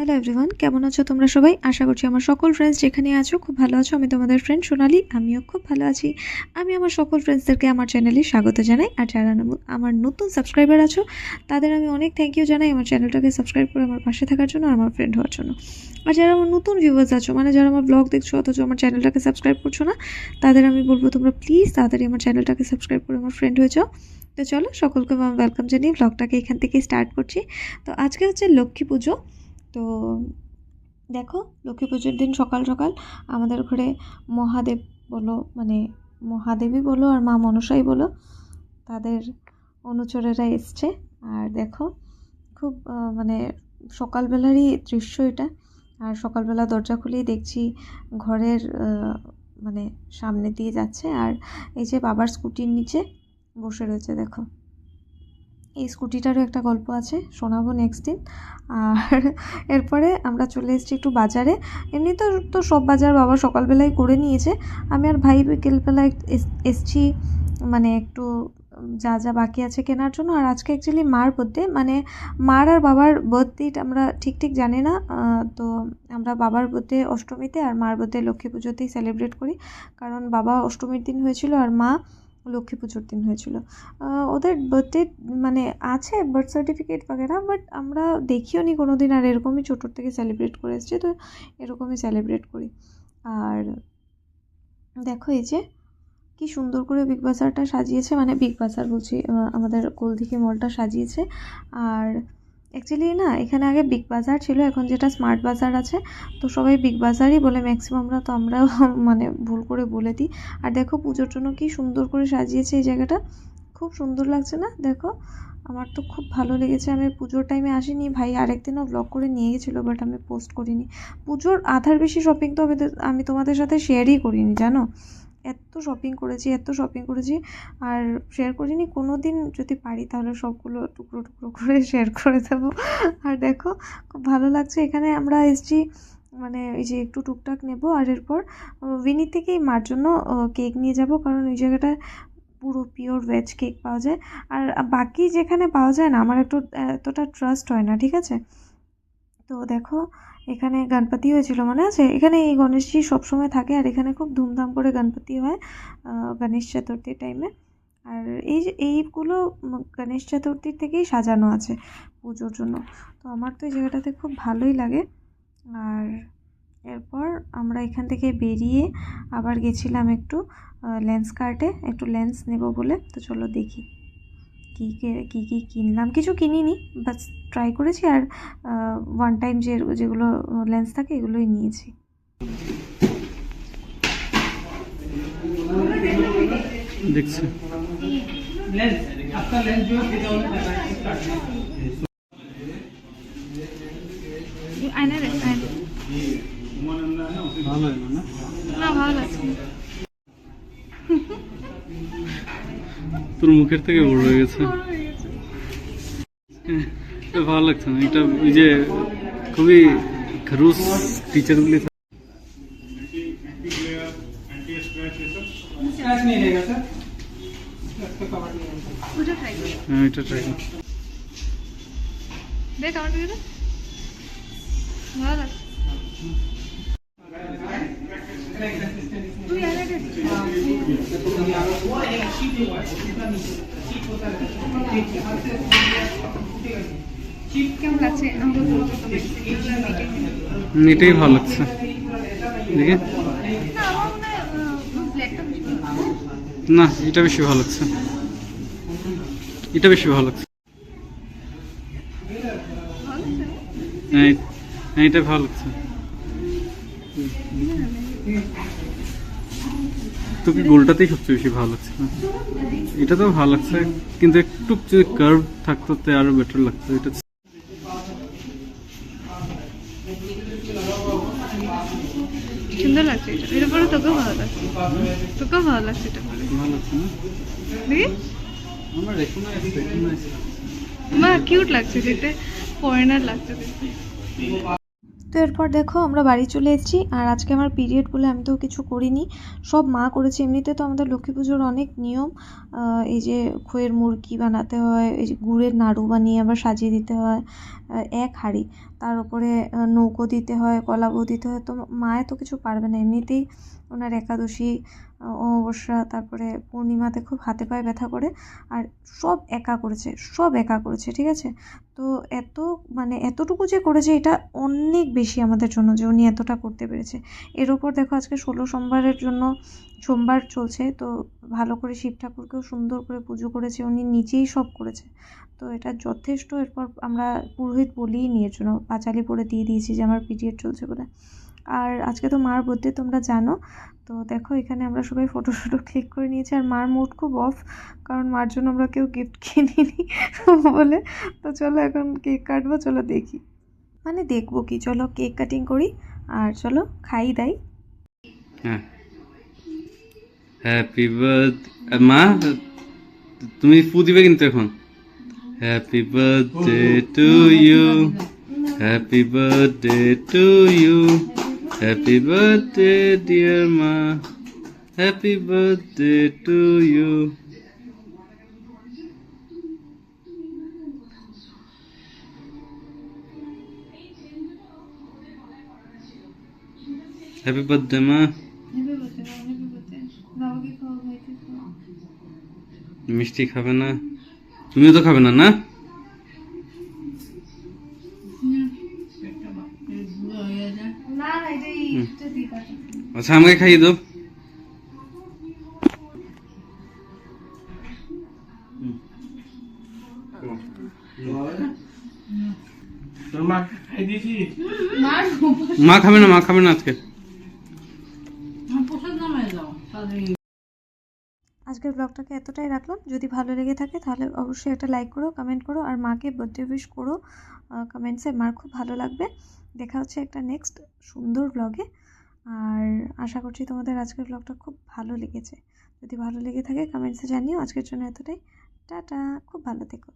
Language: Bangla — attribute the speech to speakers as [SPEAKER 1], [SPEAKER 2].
[SPEAKER 1] হ্যালো এভরিওয়ান কেমন আছো তোমরা সবাই? আশা করছি আমার সকল ফ্রেন্ডস যেখানে আছো খুব ভালো আছো। আমি তোমাদের ফ্রেন্ড সোনালি, আমিও খুব ভালো আছি। আমি আমার সকল ফ্রেন্ডসদেরকে আমার চ্যানেলে স্বাগত জানাই। আর যারা আমার নতুন সাবস্ক্রাইবার আছো, তাদের আমি অনেক থ্যাংক ইউ জানাই আমার চ্যানেলটাকে সাবস্ক্রাইব করে আমার পাশে থাকার জন্য আর আমার ফ্রেন্ড হওয়ার জন্য। আর যারা আমার নতুন ভিউয়ার্স আছো মানে যারা আমার ব্লগ দেখছ অথচ আমার চ্যানেলটাকে সাবস্ক্রাইব করছ না, তাদের আমি বলব তোমরা প্লিজ তাড়াতাড়ি আমার চ্যানেলটাকে সাবস্ক্রাইব করে আমার ফ্রেন্ড হয়ে যাও। তো চলো, সকলকে আমার ওয়েলকাম জানিয়ে ব্লগটাকে এখান থেকে স্টার্ট করছি। তো আজকে হচ্ছে লক্ষ্মী পুজো। তো দেখো লক্ষ্মী পুজোর দিন সকাল সকাল আমাদের ঘরে মহাদেব বলো মানে মহাদেবী বলো আর মা মনসাই বলো, তাদের অনুচরেরা এসছে। আর দেখো খুব মানে সকালবেলারই দৃশ্য এটা। আর সকালবেলা দরজা খুলেই দেখছি ঘরের মানে সামনে দিয়ে যাচ্ছে। আর এই যে বাবার স্কুটির নিচে বসে রয়েছে, দেখো। এই স্কুটিটারও একটা গল্প আছে, শোনাবো নেক্সট দিন। আর এরপরে আমরা চলে এসেছি একটু বাজারে। এমনি তো তো সব বাজার বাবা সকালবেলায় করে নিয়েছে। আমি আর ভাই বিকেলবেলায় এস- এসছি মানে একটু যা যা বাকি আছে কেনার জন্য। আর আজকে অ্যাকচুয়ালি মার বার্থডে মানে মার আর বাবার বার্থডে আমরা ঠিক ঠিক জানি না। তো আমরা বাবার বার্থডে অষ্টমীতে আর মার বার্থডে লক্ষ্মী পুজোতেই সেলিব্রেট করি। কারণ বাবা অষ্টমীর দিন হয়েছিল আর মা লক্ষ্মী পুজোর দিন হয়েছিল। ওদের বার্থডে মানে আছে বার্থ সার্টিফিকেট বাগেরা বাট আমরা দেখিও নি কোনো দিন আর এরকমই ছোটোর থেকে সেলিব্রেট করে এসেছি, তো এরকমই সেলিব্রেট করি। আর দেখো এই যে, কি সুন্দর করে বিগ বাজারটা সাজিয়েছে মানে বিগ বাজার বলছি আমাদের গোলদিঘি মলটা সাজিয়েছে। আর অ্যাকচুয়ালি না, এখানে আগে বিগ বাজার ছিল, এখন যেটা স্মার্ট বাজার আছে, তো সবাই বিগ বাজারই বলে ম্যাক্সিমামরা তো আমরাও মানে ভুল করে বলে দিই। আর দেখো পুজোর জন্য কি সুন্দর করে সাজিয়েছে এই জায়গাটা। খুব সুন্দর লাগছে না? দেখো, আমার তো খুব ভালো লেগেছে। আমি পুজোর টাইমে আসিনি, ভাই আরেকদিনও ব্লগ করে নিয়ে গেছিল বাট আমি পোস্ট করিনি। পুজোর আধার বেশি শপিং তো- আমি তোমাদের সাথে শেয়ারই করিনি, জানো? এত শপিং করেছি, এত শপিং করেছি, আর শেয়ার করিনি। কোনো দিন যদি পারি তাহলে সবগুলো টুকরো টুকরো করে শেয়ার করে দেবো। আর দেখো, খুব ভালো লাগছে। এখানে আমরা এসছি মানে এই যে একটু টুকটাক নেব, আর এরপর উইনি থেকেই মার জন্য কেক নিয়ে যাব। কারণ ওই জায়গাটায় পুরো পিওর ভেজ কেক পাওয়া যায়। আর বাকি যেখানে পাওয়া যায় না, আমার একটু, এতটা ট্রাস্ট হয় না, ঠিক আছে? তো দেখো এখানে গণপতি হয়েছিল, মনে আছে? এখানে এই গণেশজি সবসময় থাকে আর এখানে খুব ধুমধাম করে গণপতি হয় গণেশ চতুর্থীর টাইমে আর এই যে, এইগুলো গণেশ চতুর্থীর থেকেই সাজানো আছে পুজোর জন্য। তো আমার তো এই জায়গাটাতে খুব ভালোই লাগে। আর এরপর আমরা এখান থেকে বেরিয়ে আবার গেছিলাম একটু লেন্স কার্টে একটু লেন্স নেব বলে। তো চলো দেখি। কী কে- কী কিনলাম? কিছু কিনিনি বাস ট্রাই করেছি আর ওয়ান টাইম যে যেগুলো লেন্স থাকে এগুলোই নিয়েছি।
[SPEAKER 2] দেখছি।
[SPEAKER 3] আয়না রে আয়না
[SPEAKER 2] না তোর মুখের থেকে বড় হয়ে গেছে। হ্যাঁ, এটা ভালো লাগছে না এটা ওই যে খুবই খরুস টিচারগুলি
[SPEAKER 3] ওটা ট্রাই করি
[SPEAKER 2] হ্যাঁ এটা ট্রাই কর।
[SPEAKER 3] দেখ আমার দিকে দেখ। ভালো লাগছে।
[SPEAKER 2] এটাই ভালো লাগছে। দেখি।
[SPEAKER 3] না।
[SPEAKER 2] এটা বেশি ভালো লাগছে। এটা বেশি ভালো লাগছে। হ্যাঁ হ্যাঁ এটা ভালো লাগছে। তোকে গোলটাতেই সবচেয়ে বেশি ভালো লাগছে না? এটা তো ভালো লাগছে কিন্তু একটু যদি কার্ভ থাকতো তো আরও বেটার লাগতো এটা
[SPEAKER 3] সুন্দর লাগছে এটা। এর পরে তোকেও ভালো লাগছে। তোকেও ভালো লাগছে এটা পরে
[SPEAKER 2] ভালো লাগছে না?
[SPEAKER 3] দেখি।
[SPEAKER 2] আমার রেকগনাইজ
[SPEAKER 3] বা কিউট লাগছে দেখতে। ফরেনার লাগছে দেখতে।
[SPEAKER 1] তো এরপর দেখো আমরা বাড়ি চলে এসেছি। আর আজকে আমার পিরিয়ড বলে আমি তো কিছু করিনি। সব মা করেছে। এমনিতে তো আমাদের লক্ষ্মী পুজোর অনেক নিয়ম। এই যে খোয়ের মুরগি বানাতে হয়, এই যে গুড়ের নাড়ু বানিয়ে আবার সাজিয়ে দিতে হয় এক হাঁড়ি। তার উপরে নৌকো দিতে হয় কলাবো দিতে হয়। তো মায়ে তো কিছু পারবে না। এমনিতেই ওনার একাদশী অমাবস্যা, তারপরে পূর্ণিমাতে খুব হাতে পায়ে ব্যথা করে আর সব একা করেছে, সব একা করেছে, ঠিক আছে? তো এত মানে এতটুকু যে করেছে এটা অনেক বেশি আমাদের জন্য যে উনি এতটা করতে পেরেছে। এর ওপর দেখো আজকে ষোলো সোমবারের জন্য সোমবার চলছে, তো ভালো করে শিব ঠাকুরকেও সুন্দর করে পুজো করেছে, উনি নিজেই সব করেছে। তো এটা যথেষ্ট, এরপর আমরা পুরোহিত বলিই নিয়ে জন্য পাঁচালি পরে দিয়ে দিয়েছি যে আমার পিরিয়ড চলছে বলে। আর আজকে তো মার বার্থডে তোমরা জানো। তো দেখো, এখানে আমরা সবাই ফটো ফটো ক্লিক করে নিয়েছি আর মার মুড খুব অফ কারণ মার জন্য আমরা কেউ গিফট কিনিনি বলে। তো চলো এখন কেক কাটবো, চলো দেখি। মানে দেখব কি, চলো কেক কাটিং করি আর চলো খাই দাই।
[SPEAKER 2] হ্যাঁ। হ্যাপি বার্থ মা, তুমি ফু দিবে কিন্তু এখন। Happy birthday to you happy birthday to you happy birthday মা হ্যাপি বার্থডে হ্যাপি বার্থডে
[SPEAKER 3] বাবাকে খাওয়া ভাইকে খাওয়া
[SPEAKER 2] মিষ্টি খাবে না? তুমিও তো খাবে না না? আচ্ছা আমাকে খাইয়ে দাও। মা খাবে না মা খাবে না আজকে।
[SPEAKER 1] আজকের ব্লগটাকে এতটাই রাখলাম। যদি ভালো লেগে থাকে তাহলে অবশ্যই একটা লাইক করো কমেন্ট করো আর মাকে বার্থডে উইশ করো। কমেন্টসে মার খুব ভালো লাগবে। দেখা হচ্ছে একটা নেক্সট সুন্দর ব্লগে আর আশা করছি তোমাদের আজকের ব্লগটা খুব ভালো লেগেছে। যদি ভালো লেগে থাকে কমেন্টসে জানিও। আজকের জন্য এতটাই। টাটা। খুব ভালো থেকো।